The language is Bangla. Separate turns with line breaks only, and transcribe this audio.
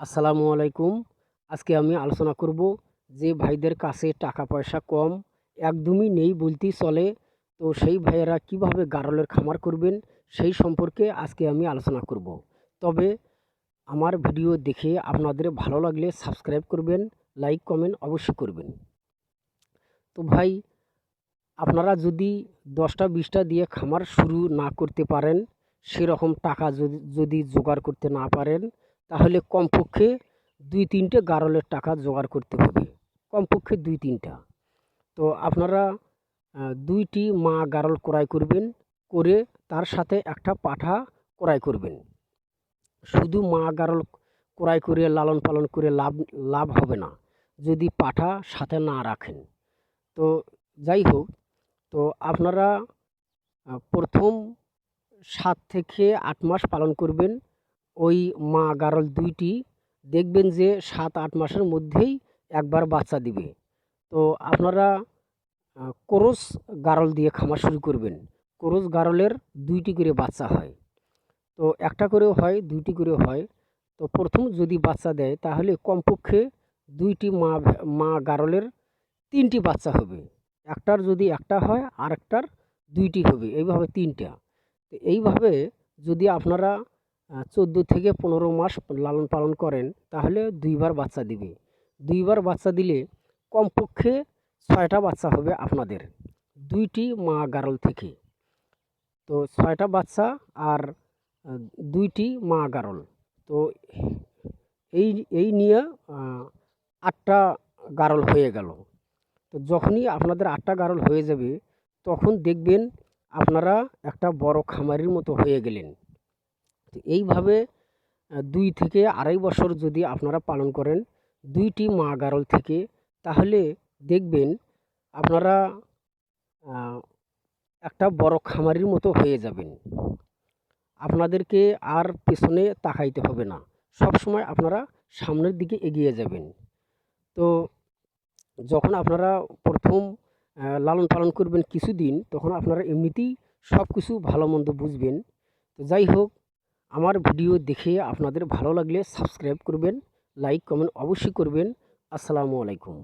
আসসালামু আলাইকুম। আজকে আমি আলোচনা করব যে ভাইদের কাছে টাকা পয়সা কম একদমই নেই বলতেই চলে। তো সেই ভাইয়েরা কীভাবে গারলের খামার করবেন সেই সম্পর্কে আজকে আমি আলোচনা করব। তবে আমার ভিডিও দেখে আপনাদের ভালো লাগলে সাবস্ক্রাইব করবেন, লাইক, কমেন্ট অবশ্যই করবেন। তো ভাই, আপনারা যদি দশটা, বিশটা দিয়ে খামার শুরু না করতে পারেন, সেরকম টাকা যদি জোগাড় করতে না পারেন তাহলে কমপক্ষে দুই তিনটে গারলের টাকা জোগাড় করতে হবে। কমপক্ষে দুই তিনটা। তো আপনারা দুইটি মা গারল ক্রয় করবেন, করে তার সাথে একটা পাঠা ক্রয় করবেন। শুধু মা গারল ক্রয় করে, লালন পালন করে লাভ লাভ হবে না, যদি পাঠা সাথে না রাখেন। তো যাই হোক, তো আপনারা প্রথম সাত থেকে আট মাস পালন করবেন ওই মা গারল দুইটি দেখবেন যে সাত, আট মাসের মধ্যেই একবার বাচ্চা দিবে। তো আপনারা কোরস গারল দিয়ে খামার শুরু করবেন। কোরস গারলের দুইটি করে বাচ্চা হয়। তো একটা করেও হয়, দুইটি করেও হয়। তো প্রথম যদি বাচ্চা দেয়, তাহলে কমপক্ষে দুইটি মা মা গারলের তিনটি বাচ্চা হবে। একটার যদি একটা হয় আর একটার দুইটি হবে। এইভাবে তিনটা। তো এইভাবে যদি আপনারা চোদ্দ থেকে পনেরো মাস লালন পালন করেন, তাহলে দুইবার বাচ্চা দিবে। দুইবার বাচ্চা দিলে কমপক্ষে ছয়টা বাচ্চা হবে আপনাদের, দুইটি মা গারল থেকে। তো ছয়টা বাচ্চা আর দুইটি মা গারল। তো এই এই নিয়ে আটটা গারল হয়ে গেল। তো যখনই আপনাদের আটটা গারল হয়ে যাবে, তখন দেখবেন আপনারা একটা বড় খামারির মতো হয়ে গেলেন। তো এইভাবে দুই থেকে আড়াই বছর যদি আপনারা পালন করেন, দুইটি মা গারল থেকে, তাহলে দেখবেন আপনারা একটা বড় খামারির মতো হয়ে যাবেন। আপনাদেরকে আর পেছনে তাকাইতে হবে না। সব সময় আপনারা সামনের দিকে এগিয়ে যাবেন। তো যখন আপনারা প্রথম লালন পালন করবেন কিছুদিন, তখন আপনারা এমনিতেই সব কিছু ভালো মন্দ বুঝবেন। তো যাই হোক আমার ভিডিও দেখে আপনাদের ভালো লাগলে সাবস্ক্রাইব করবেন লাইক কমেন্ট অবশ্যই করবেন। আসসালামু আলাইকুম।